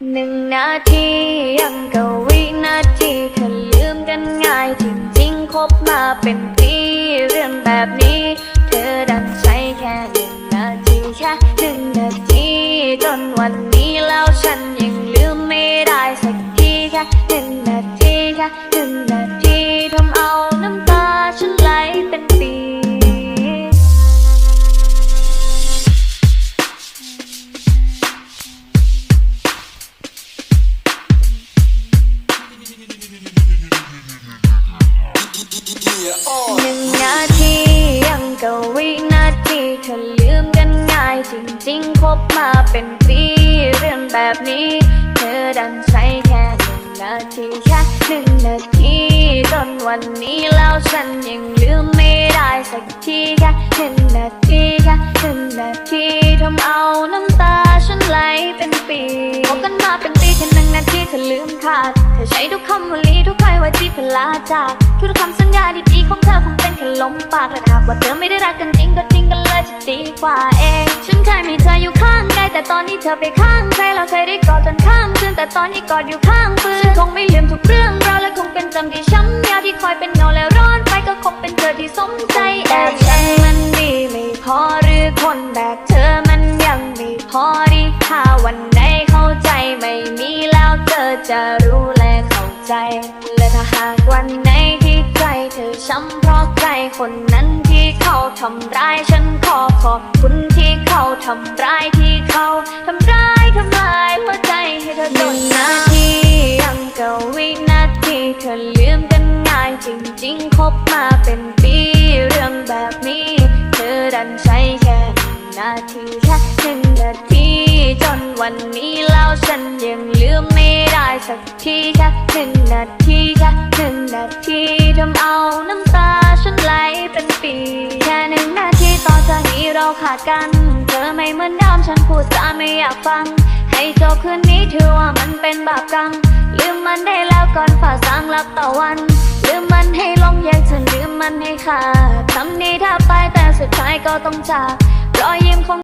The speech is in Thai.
หนึ่งนาทียังกับวินาทีเธอลืมกันง่ายจริงๆคบมาเป็นปีเรื่องแบบนี้ เธอดันใช้แค่หนึ่งนาทีแค่หนึ่งนาทีจนวันนี้แล้วฉันยังลืมไม่ได้สักทีแค่หนึ่งนาทีแค่หนึ่งนาทีทำเอาน้ำตาฉันไหลเป็น หนึ่งนาทียังกับวินาทีเธอลืมกันง่ายจริงๆคบมาเป็นปีเรื่องแบบนี้ เธอดันใช้แค่หนึ่งนาทีแค่หนึ่งนาทีจนวันนี้แล้วฉันยังลืมไม่ได้สักทีแค่หนึ่งนาทีแค่หนึ่งนาทีทำเอาน้ำตา เธอลืมขาดเธอใช้ทุกคำวลีทุกถ้อยว่าที่เธอลาจาก ทุกคำสัญญาดีๆของเธอคงเป็นแค่ลมปากและหากว่าเธอไม่ได้รักกันจริงก็ทิ้งกันเลยจะดีกว่าเอง ฉันเคยมีเธออยู่ข้างกายแต่ตอนนี้เธอไปข้างใครเราเคยได้กอดจนข้ามคืนแต่ตอนนี้กอดอยู่ข้างปืนฉันคงไม่ลืมทุกเรื่องราวและคงเป็นจำที่ช้ำยาวที่คอยเป็นเงาและร้อนไปก็คงเป็นเธอที่สมใจแอบฉันมันดีไม่พอหรือคนแบบเธอ รู้และเข้าใจ และถ้าหากวันไหนที่ใจเธอช้ำเพราะใครคนนั้นที่เขาทำร้ายฉันขอขอบคุณที่เขาทำร้ายที่เขาทำร้ายทำลายหัวใจให้เธอจนนาทียังกับวินาทีเธอลืมกันง่ายจริงๆคบมาเป็นปีเรื่องแบบนี้ เธอดันใช้แค่ นาทีแค่หนึ่งนาที จนวันนี้แล้วฉันยังลืมไม่ได้สักทีแค่หนึ่งนาทีแค่หนึ่งนาทีทำเอาน้ำตาฉันไหลเป็นปีแค่หนึ่งนาทีต่อจากนี้เราขาดกัน เธอไม่เหมือนเดิมฉันพูดจาไม่อยากฟัง ให้จบคืนนี้ถือว่ามันเป็นบาปกรรมลืมมันได้แล้วก่อนฝ่าสางรับต่อวันลืมมันให้ลงแยกเธอลืมมันให้ขาดทำดีถ้าไปแต่สุดท้ายก็ต้องจาก รอยยิ้มของ